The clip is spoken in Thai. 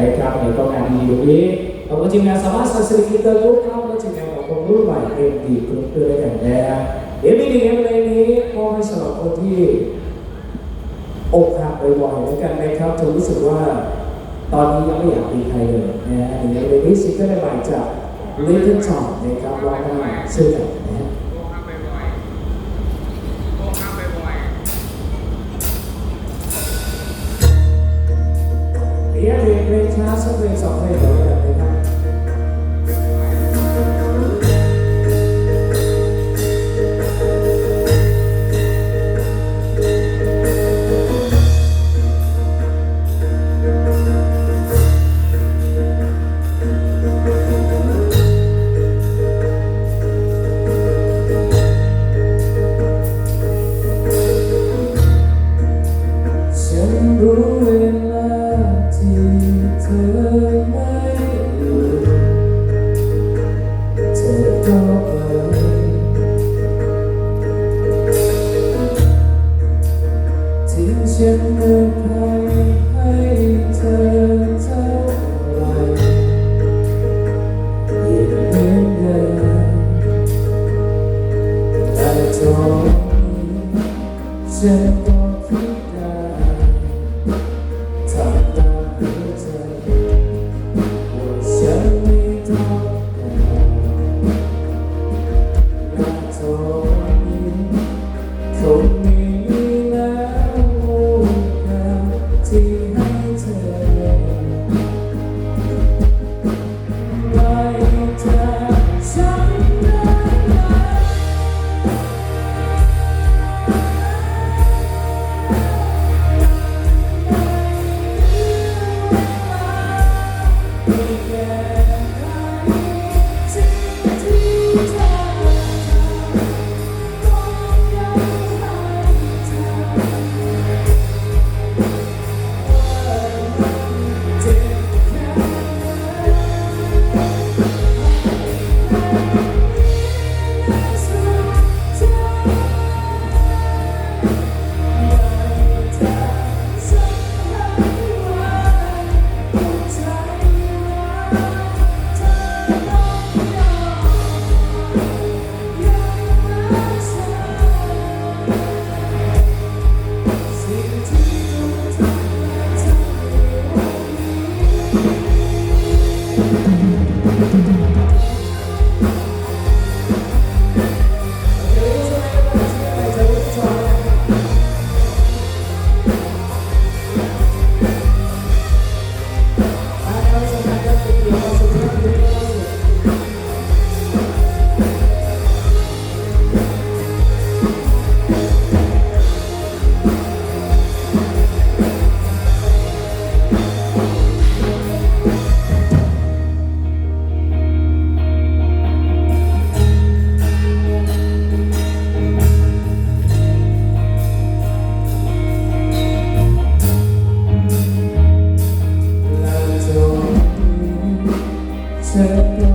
นะครับในก็งานดีตรงนี้ขอบคุณทีมงานสามารถสักสิริกิเตอร์ยุคเข้าและทีมงานของคนรุ่นใหม่เอ็มดีกรุ๊ปด้วยกันนะเดี๋ยวมีหนึ่งเพลงนี้มอบให้สำหรับคนที่อกหักบ่อยๆแล้วกันนะครับจนรู้สึกว่าตอนนี้ยังไม่อยากมีใครเลยนะฮะหนึ่งในเพลงนี้ซิงเกิลใหม่จาก Little John นะครับร้องได้ชื่อกันนะฮะ Step